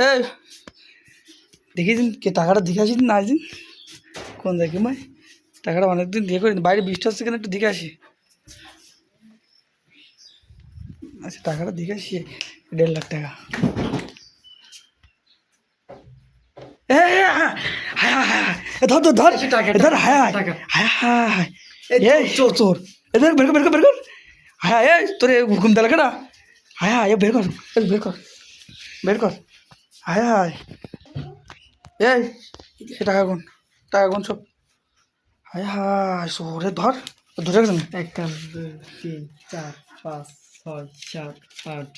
এই দেখিয়েছেন কে টাকাটা দেখে আসি না আসিন? কোন দেখি মাই? টাকাটা অনেকদিন দিয়ে করি বাইরে বৃষ্টি হচ্ছে কেন একটু দেখে আসি। আচ্ছা টাকাটা দেখে আসি। দেড় লাখ টাকা। হ্যাঁ, হ্যাঁ, হ্যাঁ, ধর ধর ধর। ধর হ্যাঁ। হ্যাঁ হ্যাঁ এই চোর। চোর এ বের কর বের কর বের কর হ্যাঁ তোর হুকুম দিলে কেনা হ্যাঁ হ্যাঁ বের কর বের কর বের কর। হায় হায় এই টাকা গুন টাকা গুন সব হায় হায় সরে ধর ধরে এক দুই তিন চার পাঁচ ছয় সাত আট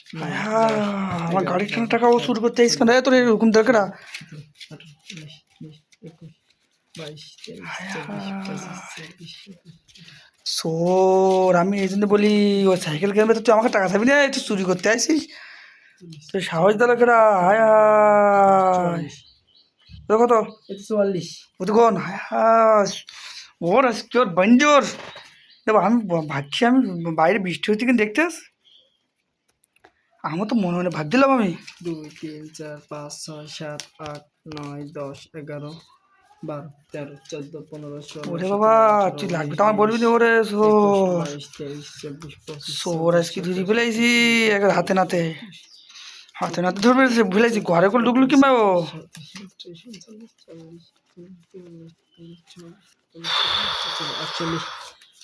হায় আমার গাড়ির খানা টাকা ও শুরু করতে তোর এরকম দরকার সোর আমি এই জন্য বলি ও সাইকেল কিনবে তো তুই আমাকে টাকা চাবি না তুই চুরি করতে আসিস তুই সাহস দিল কেরা হায় হায়। তোর কত? চুয়াল্লিশ। তো কোন? হায় হায়। ওর আজকে ওর বঞ্জোর দেখো আমি ভাবছি আমি বাইরে বৃষ্টি হচ্ছে কিন্তু দেখতে আস। আমার তো মনে মনে ভাব দিলাম আমি। দুই তিন চার পাঁচ ছয় সাত আট নয় দশ এগারো বারো তেরো চোদ্দ পনেরো ষোলো ওরে বাবা তুই লাগবে তো আমার বলবি না ওরে সোর। আজকে ধরে ফেলাইছি একবার হাতে নাতে। হাতে নাতে ধরে ফেলেছি ভুলাইছি ঘরে করে ঢুকলো কি কিংবা ও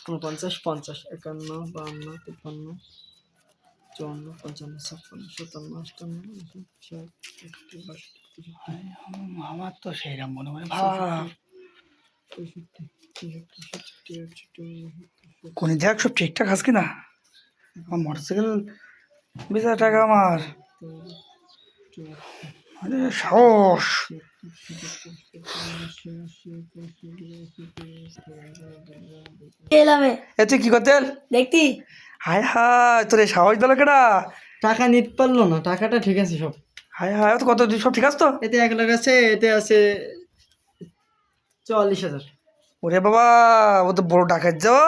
উনপঞ্চাশ পঞ্চাশ একান্ন বাহান্ন তিপ্পান্ন চুয়ান্ন পঞ্চান্ন ছাপ্পান্ন সাতান্ন আটান্ন আমার তো সেইরকম মনে মনে ভাব কোন দেখ সব ঠিকঠাক আছে কি না আমার মোটর সাইকেল বিশ টাকা আমার মানে সাহস। এলামে। এ তুই কি করতে দেখতি? হায় হায় তোর সাহস দিল কেটা টাকা নিতে পারল না টাকাটা ঠিক আছে সব। হায় হায় ও তো কত সব ঠিক আছে তো? এতে এক লাখ আছে এতে আছে চুয়াল্লিশ হাজার। ওরে বাবা ও তো বড় ডাকাত যাও